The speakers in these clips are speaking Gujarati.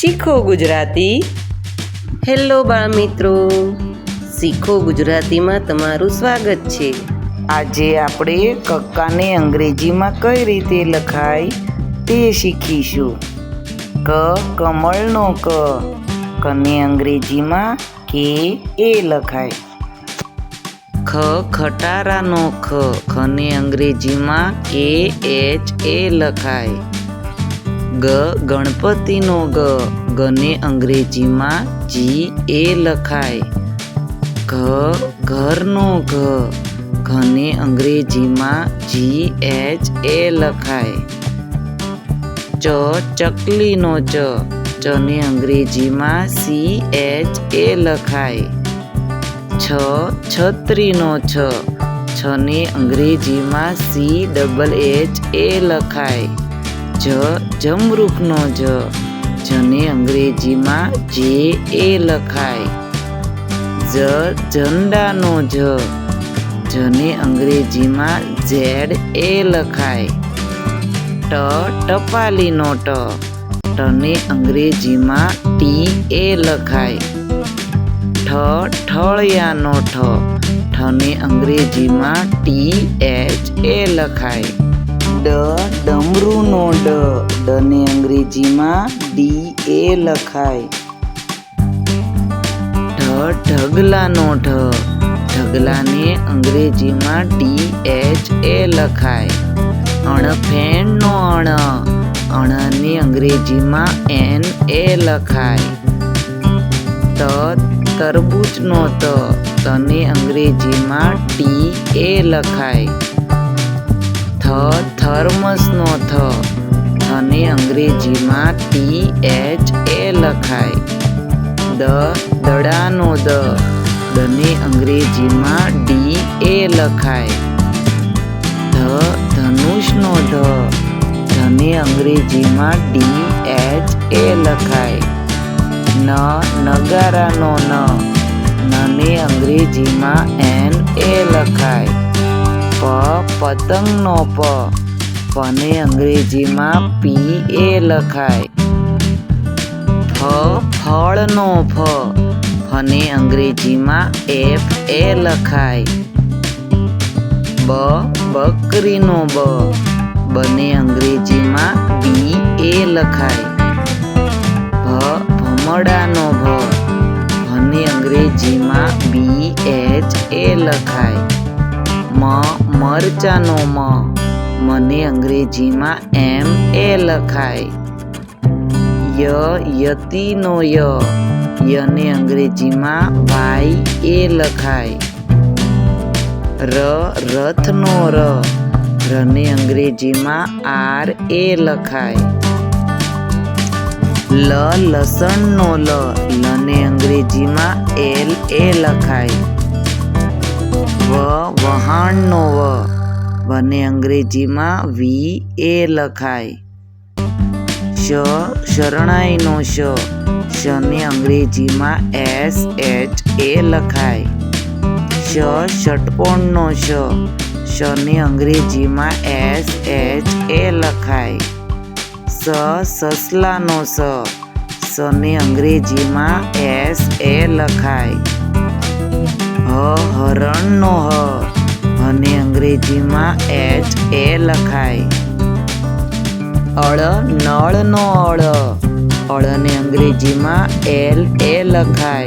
શીખો ગુજરાતી. હેલો બાળ મિત્રો શીખો ગુજરાતીમાં તમારું સ્વાગત છે. આજે આપણે કક્કાને અંગ્રેજીમાં કઈ રીતે લખાય તે શીખીશું. ક કમળનો ક. કને અંગ્રેજીમાં કે એ લખાય. ખ ખટારાનો ખ. ખને અંગ્રેજીમાં કે એચ એ લખાય. ગ ગણપતિનો ગ. ગને અંગ્રેજીમાં જી એ લખાય. ઘ ઘરનો ઘ. ઘને અંગ્રેજીમાં જી એચ એ લખાય. ચ ચકલીનો ચ. ચને અંગ્રેજીમાં સી એચ એ લખાય. છ છત્રીનો છ. છને અંગ્રેજીમાં સી ડબલ એચ એ લખાય. જ જમરૂખનો જ, જને અંગ્રેજીમાં જે એ લખાય. જ, ઝંડાનો જ, જને અંગ્રેજીમાં ઝેડ એ લખાય. ટ, ટપાલીનો ટ, ટને અંગ્રેજીમાં ટી એ લખાય. ઠ, ઠળિયાનો ઠ, ઠને અંગ્રેજીમાં ટી એચ એ લખાય. ડ ડમરૂનો ડ. ડને અંગ્રેજીમાં ડી એ લખાય. ઢ ઢગલાનો ઢ. ઢગલાને અંગ્રેજીમાં ડી એચ એ લખાય. અણ ફેણનો અણ. અણને અંગ્રેજીમાં એન એ લખાય. ત તરબૂચનો ત. તને અંગ્રેજીમાં ટી એ લખાય. થ, થર્મસનો થ. થને અંગ્રેજીમાં ટી, એચ, એ લખાય. દ, દડાનો દ. દને અંગ્રેજીમાં ડી, એ લખાય. The, ધનુષનો the. ધને અંગ્રેજીમાં ડી, એચ, એ લખાય. ન, નગારાનો ન. નને અંગ્રેજીમાં એન, એ લખાય. પતંગનો પ. પને અંગ્રેજીમાં પી એ લખાય? ફ ફળનો ફ. ફને અંગ્રેજીમાં એફ એ લખાય. બ બકરીનો બ. બને અંગ્રેજીમાં બી એ લખાય. ભ ભમડાનો ભ ભને અંગ્રેજીમાં બી એચ એ લખાય. મ મરચાનો મ. મને અંગ્રેજીમાં એમ એ લખાય. ય યતિનો ય. યને અંગ્રેજીમાં વાય એ લખાય. ર રથનો ર. રને અંગ્રેજીમાં આર એ લખાય. લ લસણનો લ. લને અંગ્રેજીમાં એલ એ લખાય. વહાણનો વ. વને અંગ્રેજીમાં વી એ લખાય. શ શરણાઈનો શ. શને અંગ્રેજીમાં એસ એચ એ લખાય. શ ષટકોણનો શ. શને અંગ્રેજીમાં એસ એચ એ લખાય. સ સસલાનો સ. સને અંગ્રેજીમાં એસ એ લખાય. હ હરણનો હ. હને અંગ્રેજીમાં એચ એ લખાય. અળ નળનો અળ. અળને અંગ્રેજીમાં એલ એ લખાય.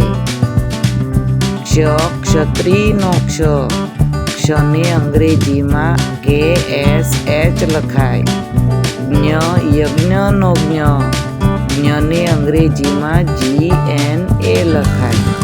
ક્ષ ક્ષત્રિયનો ક્ષ. ક્ષને અંગ્રેજીમાં કે એસ એચ લખાય. જ્ઞ યજ્ઞનો જ્ઞ જ્ઞને અંગ્રેજીમાં જી, એન, એ લખાય.